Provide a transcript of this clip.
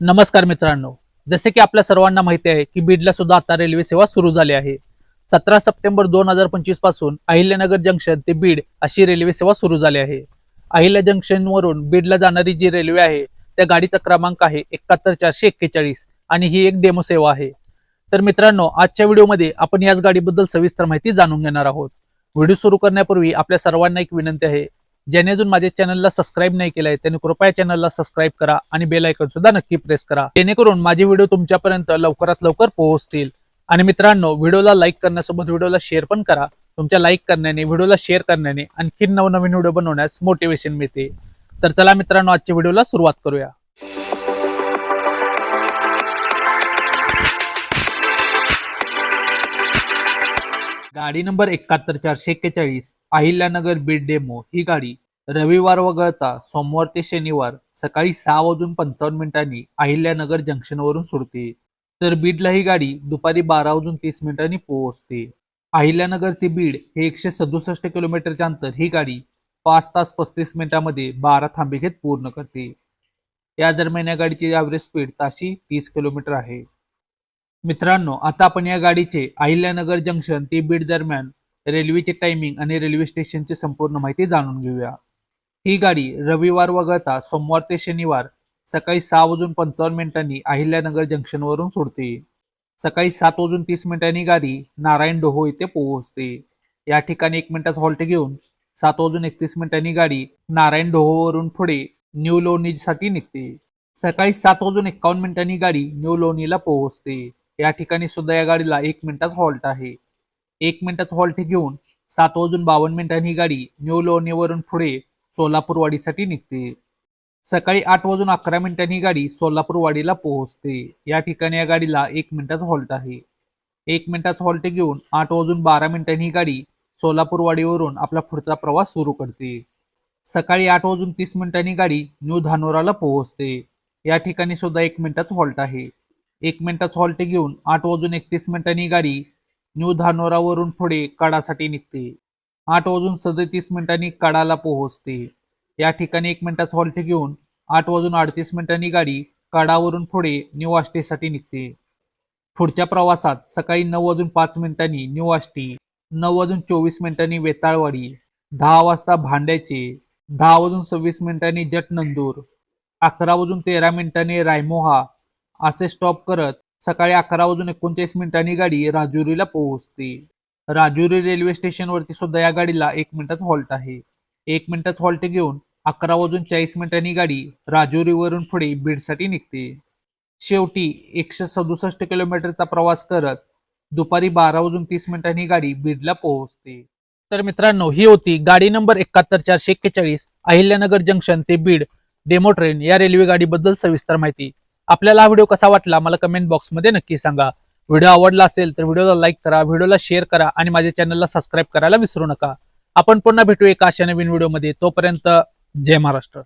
नमस्कार मित्रांनो. जसे की आपल्या सर्वांना माहिती आहे की बीडला सुद्धा आता रेल्वे सेवा सुरू झाली आहे. सतरा सप्टेंबर दोन हजार पंचवीसपासून अहिल्यानगर जंक्शन ते बीड अशी रेल्वे सेवा सुरू झाली आहे. अहिल्या जंक्शनवरून बीडला जाणारी जी रेल्वे आहे त्या गाडीचा क्रमांक आहे एकाहत्तर चारशे एक्केचाळीस आणि ही एक डेमो सेवा आहे. तर मित्रांनो आजच्या व्हिडिओमध्ये आपण याच गाडीबद्दल सविस्तर माहिती जाणून घेणार आहोत. व्हिडिओ सुरू करण्यापूर्वी आपल्या सर्वांना एक विनंती आहे ज्याने अजून माझ्या चॅनलला सबस्क्राईब नाही केलं आहे त्याने कृपया चॅनलला सबस्क्राईब करा आणि बेल आयकॉन सुद्धा नक्की प्रेस करा. जेणेकरून माझे व्हिडिओ तुमच्यापर्यंत लवकरात लवकर पोहोचतील. आणि मित्रांनो व्हिडिओला लाईक करण्यासोबत व्हिडिओला शेअर पण करा. तुमच्या लाईक करण्याने व्हिडिओला शेअर करण्याने आणखी नवनवीन व्हिडिओ बनवण्यास मोटिवेशन मिळते. तर चला मित्रांनो आजच्या व्हिडिओला सुरुवात करूया. गाडी नंबर एकाहत्तर चारशे एक्केचाळीस अहिल्यानगर बीड डेमो ही गाडी रविवार वगळता सोमवार ते शनिवार सकाळी सहा वाजून पंचावन्न मिनिटांनी अहिल्यानगर जंक्शनवरून सुटते. तर बीडला ही गाडी दुपारी बारा वाजून तीस मिनिटांनी पोहोचते. अहिल्यानगर ते बीड हे एकशे सदुसष्ट किलोमीटरचे अंतर ही गाडी पाच तास पस्तीस मिनिटांमध्ये बारा थांबे घेत पूर्ण करते. या दरम्यान या गाडीची ॲव्हरेज स्पीड ताशी तीस किलोमीटर आहे. मित्रांनो आता आपण या गाडीचे अहिल्यानगर जंक्शन ते बीड दरम्यान रेल्वेचे टायमिंग आणि रेल्वे स्टेशनची संपूर्ण माहिती जाणून घेऊया. ही गाडी रविवार वगळता सोमवार ते शनिवार सकाळी सहा वाजून पंचावन्न मिनिटांनी अहिल्यानगर जंक्शनवरून सोडते. सकाळी सात वाजून तीस मिनिटांनी गाडी नारायण डोहो येथे पोहोचते. या ठिकाणी एक मिनिटात हॉल्ट घेऊन सात वाजून एकतीस मिनिटांनी गाडी नारायण डोहोवरून पुढे न्यू लोणीसाठी निघते. सकाळी सात वाजून एक्कावन्न मिनिटांनी गाडी न्यू लोणीला पोहोचते. या ठिकाणी सुद्धा या गाडीला एक मिनिटाच हॉल्ट आहे. एक मिनिटात हॉल्ट घेऊन सात वाजून बावन्न मिनिटांनी ही गाडी न्यू लोणीवरून पुढे सोलापूरवाडीसाठी निघते. सकाळी आठ वाजून अकरा मिनिटांनी ही गाडी सोलापूरवाडीला पोहोचते. या ठिकाणी या गाडीला एक मिनिटात हॉल्ट आहे. एक मिनिटात हॉल्ट घेऊन आठ वाजून बारा मिनिटांनी ही गाडी सोलापूरवाडीवरून आपला पुढचा प्रवास सुरू करते. सकाळी आठ वाजून तीस मिनिटांनी गाडी न्यू धानोराला पोहोचते. या ठिकाणी सुद्धा एक मिनिटात हॉल्ट आहे. एक मिनिटात हॉल्ट घेऊन आठ वाजून एकतीस मिनिटांनी गाडी न्यू धानोरावरून पुढे कडासाठी निघते. आठ वाजून सदतीस मिनिटांनी कडाला पोहोचते. या ठिकाणी एक मिनिटात हॉल्ट घेऊन आठ वाजून अडतीस मिनिटांनी गाडी कडावरून पुढे न्यू आष्टीसाठी निघते. पुढच्या प्रवासात सकाळी नऊ वाजून पाच मिनिटांनी न्यू आष्टी नऊ वाजून चोवीस मिनिटांनी वेताळवाडी दहा वाजता भांड्याचे दहा वाजून सव्वीस मिनिटांनी जटनंदूर अकरा वाजून तेरा मिनिटांनी रायमोहा असे स्टॉप करत सकाळी अकरा वाजून एकोणचाळीस मिनिटांनी गाडी राजुरीला पोहोचते. राजुरी रेल्वे स्टेशनवरती सुद्धा या गाडीला एक मिनिटात हॉल्ट आहे. एक मिनिटात हॉल्ट घेऊन अकरा वाजून चाळीस मिनिटांनी गाडी राजुरीवरून पुढे बीडसाठी निघते. शेवटी एकशे सदुसष्ट किलोमीटरचा प्रवास करत दुपारी बारा वाजून तीस मिनिटांनी गाडी बीडला पोहोचते. तर मित्रांनो ही होती गाडी नंबर एकाहत्तर चारशे एक्केचाळीस अहिल्यानगर जंक्शन ते बीड डेमो ट्रेन या रेल्वे गाडीबद्दल सविस्तर माहिती. आपल्याला हा व्हिडिओ कसा वाटला मला कमेंट बॉक्समध्ये नक्की सांगा. व्हिडिओ आवडला असेल तर व्हिडिओला लाईक करा व्हिडिओला शेअर करा आणि माझ्या चॅनलला सबस्क्राईब करायला विसरू नका. आपण पुन्हा भेटू एका अशा नवीन व्हिडिओमध्ये तोपर्यंत जय महाराष्ट्र.